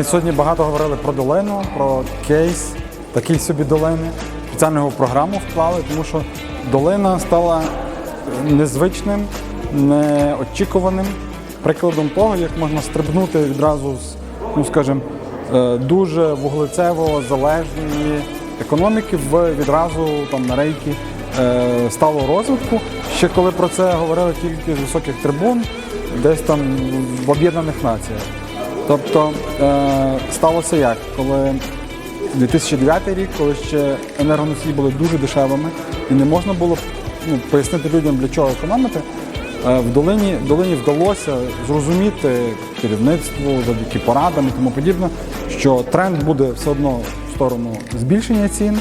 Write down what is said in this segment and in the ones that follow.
Ми сьогодні багато говорили про долину, про кейс, такий собі долини. Спеціально його в програму вклали, тому що долина стала незвичним, неочікуваним прикладом того, як можна стрибнути відразу з, ну скажімо, е, дуже вуглецево залежної економіки в відразу там на рейки е, сталого розвитку. Ще коли про це говорили тільки з високих трибун, десь там в Об'єднаних Націях. Тобто е, сталося як, коли 2009 рік, коли ще енергоносії були дуже дешевими і не можна було ну, пояснити людям, для чого економити, е, в долині, долині вдалося зрозуміти керівництву завдяки порадам і тому подібне, що тренд буде все одно в сторону збільшення цін.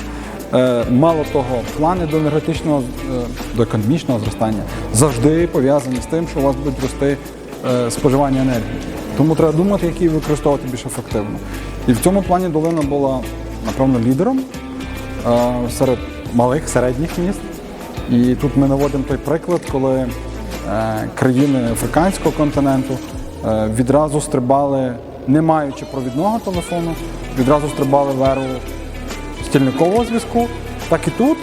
Е, Мало того, плани до енергетичного до економічного зростання завжди пов'язані з тим, що у вас будуть рости споживання енергії. Тому треба думати, як її використовувати більш ефективно. І в цьому плані долина була, напевно, лідером е, серед малих середніх міст. І тут ми наводимо той приклад, коли е, країни африканського континенту е, відразу стрибали, не маючи провідного телефону, відразу стрибали в еру стільникового зв'язку, так і тут.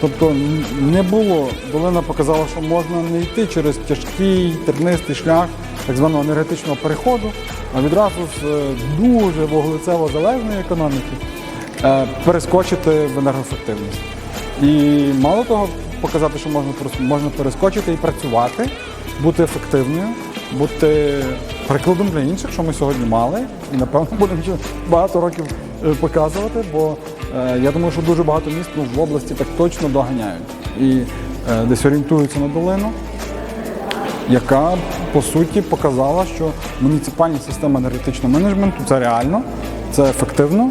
Тобто не було, долина показала, що можна не йти через тяжкий тернистий шлях так званого енергетичного переходу, а відразу з е, дуже вуглецево залежної економіки е, перескочити в енергоефективність. І мало того, показати, що можна, можна перескочити і працювати, бути ефективною, бути прикладом для інших, що ми сьогодні мали, і напевно будемо багато років е, показувати, бо я думаю, що дуже багато міст ну, в області так точно доганяють і е, десь орієнтуються на долину, яка по суті показала, що муніципальна система енергетичного менеджменту це реально, це ефективно,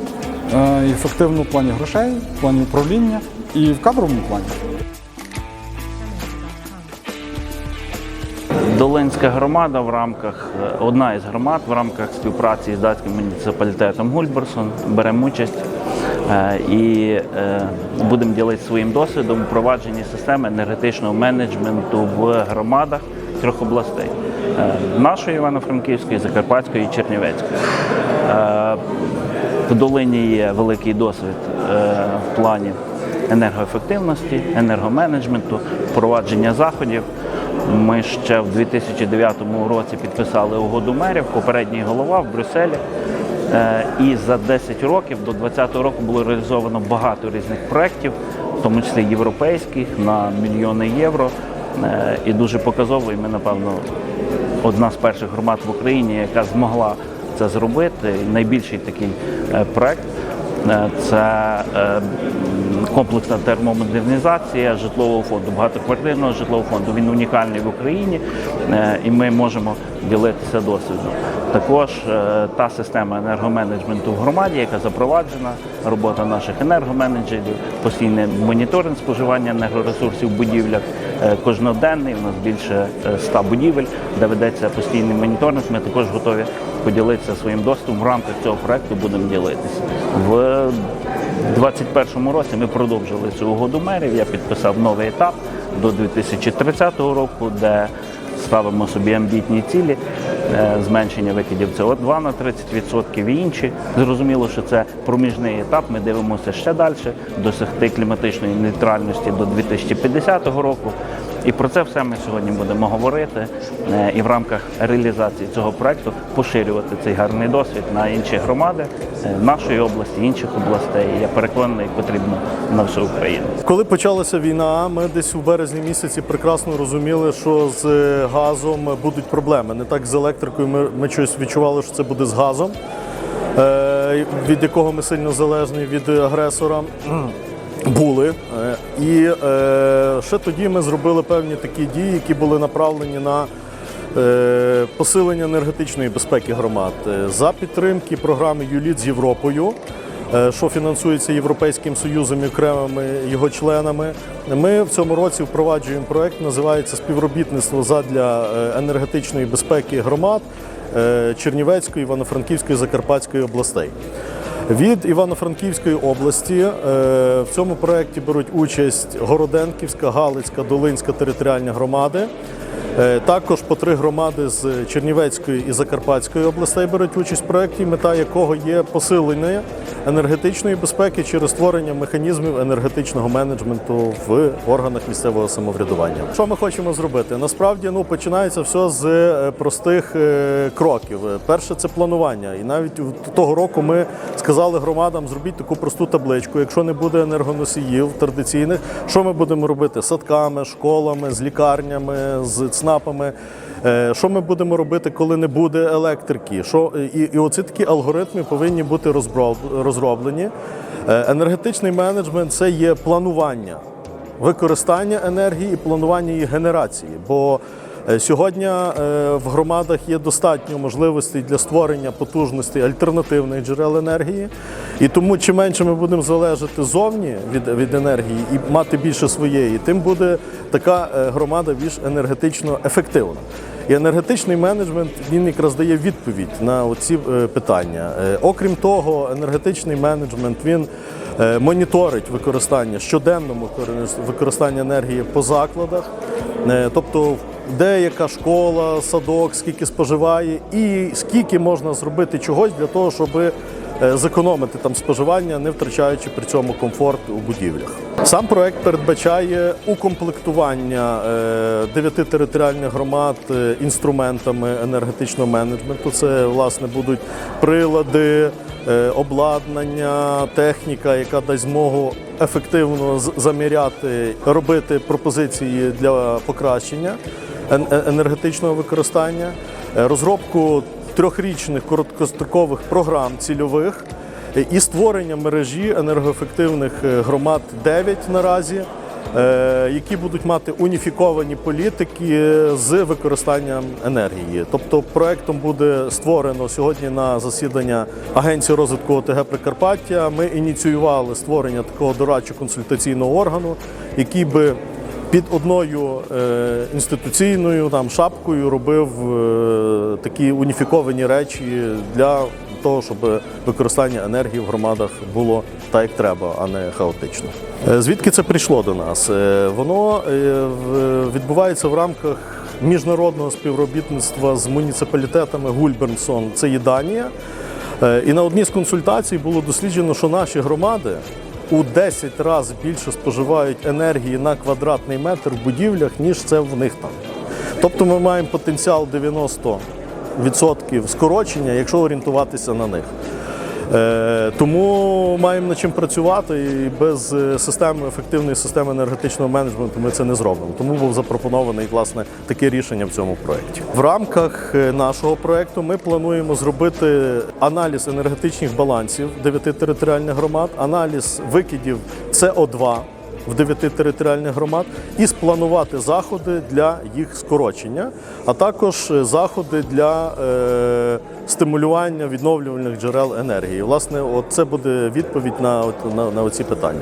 е, ефективно в плані грошей, в плані управління і в кадровому плані. Долинська громада в рамках е, одна із громад в рамках співпраці з датським муніципалітетом Гульберсон беремо участь е, і е, будемо ділитися своїм досвідом у впровадженні системи енергетичного менеджменту в громадах трьох областей е, нашої Івано-Франківської, Закарпатської і Чернівецької. Е, В долині є великий досвід е, в плані енергоефективності, енергоменеджменту, впровадження заходів. Ми ще в 2009 році підписали угоду мерів, попередній голова в Брюсселі. Е, І за 10 років до 2020 року було реалізовано багато різних проєктів, в тому числі європейських на мільйони євро. Е, І дуже показово, і ми, напевно, одна з перших громад в Україні, яка змогла це зробити. Найбільший такий проєкт е, це е, м, комплексна термомодернізація житлового фонду, багатоквартирного житлового фонду. Він унікальний в Україні, е, і ми можемо ділитися досвідом. Також е, та система енергоменеджменту в громаді, яка запроваджена, робота наших енергоменеджерів, постійний моніторинг споживання енергоресурсів в будівлях, е, кожноденний. У нас більше 100 будівель, де ведеться постійний моніторинг. Ми також готові поділитися своїм досвідом в рамках цього проекту. Будемо ділитися в 2021 році. Ми продовжили цю угоду мерів. Я підписав новий етап до 2030 року, де ставимо собі амбітні цілі, е, зменшення викидів СО2 на 30% і інші. Зрозуміло, що це проміжний етап. Ми дивимося ще далі, досягти кліматичної нейтральності до 2050 року. І про це все ми сьогодні будемо говорити е, і в рамках реалізації цього проекту поширювати цей гарний досвід на інші громади е, нашої області, інших областей. Я переконаний, потрібно на всю Україну. Коли почалася війна, ми десь у березні місяці прекрасно розуміли, що з е, газом будуть проблеми. Не так з електрикою. Ми, ми щось відчували, що це буде з газом, від якого ми сильно залежні від агресора. Були. Е, І е, ще тоді ми зробили певні такі дії, які були направлені на е, посилення енергетичної безпеки громад за підтримки програми ЮЛІТ з Європою. Що фінансується Європейським Союзом і окремими його членами. Ми в цьому році впроваджуємо проект, називається Співробітництво задля енергетичної безпеки громад Чернівецької, Івано-Франківської, Закарпатської областей. Від Івано-Франківської області е, в цьому проєкті беруть участь Городенківська, Галицька, Долинська територіальні громади. Е, Також по три громади з Чернівецької і Закарпатської областей беруть участь в проєкті, мета якого є посилення енергетичної безпеки через створення механізмів енергетичного менеджменту в органах місцевого самоврядування. Що ми хочемо зробити? Насправді ну починається все з е, простих е, кроків. Перше це планування. І навіть того року ми сказали громадам зробіть таку просту табличку. Якщо не буде енергоносіїв традиційних, що ми будемо робити садками, школами, з лікарнями, з ЦНАПами. Е, Що ми будемо робити, коли не буде електрики? Що і, і оці такі алгоритми повинні бути розроблені. Е, Енергетичний менеджмент це є планування використання енергії і планування її генерації. Бо е, сьогодні е, в громадах є достатньо можливостей для створення потужностей альтернативних джерел енергії. І тому, чим менше ми будемо залежати зовні від, від енергії і мати більше своєї, тим буде така е, громада більш енергетично ефективна. І енергетичний менеджмент він якраз дає відповідь на оці е, питання. Е, Окрім того, енергетичний менеджмент він е, моніторить використання щоденному використання енергії по закладах, тобто де яка школа, садок, скільки споживає, і скільки можна зробити чогось для того, щоб зекономити там споживання, не втрачаючи при цьому комфорт у будівлях. Сам проект передбачає укомплектування е, дев'яти територіальних громад е, інструментами енергетичного менеджменту. Це власне будуть прилади, е, обладнання, техніка, яка дасть змогу ефективно заміряти, робити пропозиції для покращення е- енергетичного використання, е, розробку трьохрічних короткострокових програм цільових е, і створення мережі енергоефективних е, громад 9 наразі. е, Які будуть мати уніфіковані політики з використанням енергії, тобто проектом буде створено сьогодні на засідання Агенції розвитку ОТГ Прикарпаття. Ми ініціювали створення такого дорадчо-консультаційного органу, який би під одною е, інституційною там шапкою робив е, такі уніфіковані речі для того, щоб використання енергії в громадах було так, як треба, а не хаотично. Е, Звідки це прийшло до нас? Воно відбувається в рамках міжнародного співробітництва з муніципалітетами Гульбернсон, це є Данія. І на одній з консультацій було досліджено, що наші громади у 10 разів більше споживають енергії на квадратний метр в будівлях, ніж це в них там. Тобто ми маємо потенціал 90% скорочення, якщо орієнтуватися на них. Е, Тому маємо над чим працювати, і без е, системи ефективної системи енергетичного менеджменту ми це не зробимо. Тому був запропонований власне таке рішення в цьому проєкті. В рамках е, нашого проєкту ми плануємо зробити аналіз енергетичних балансів дев'яти територіальних громад, аналіз викидів СО2 в дев'яти територіальних громад і спланувати заходи для їх скорочення, а також е, заходи для е, стимулювання відновлювальних джерел енергії. Власне, от це буде відповідь на, на, на оці питання.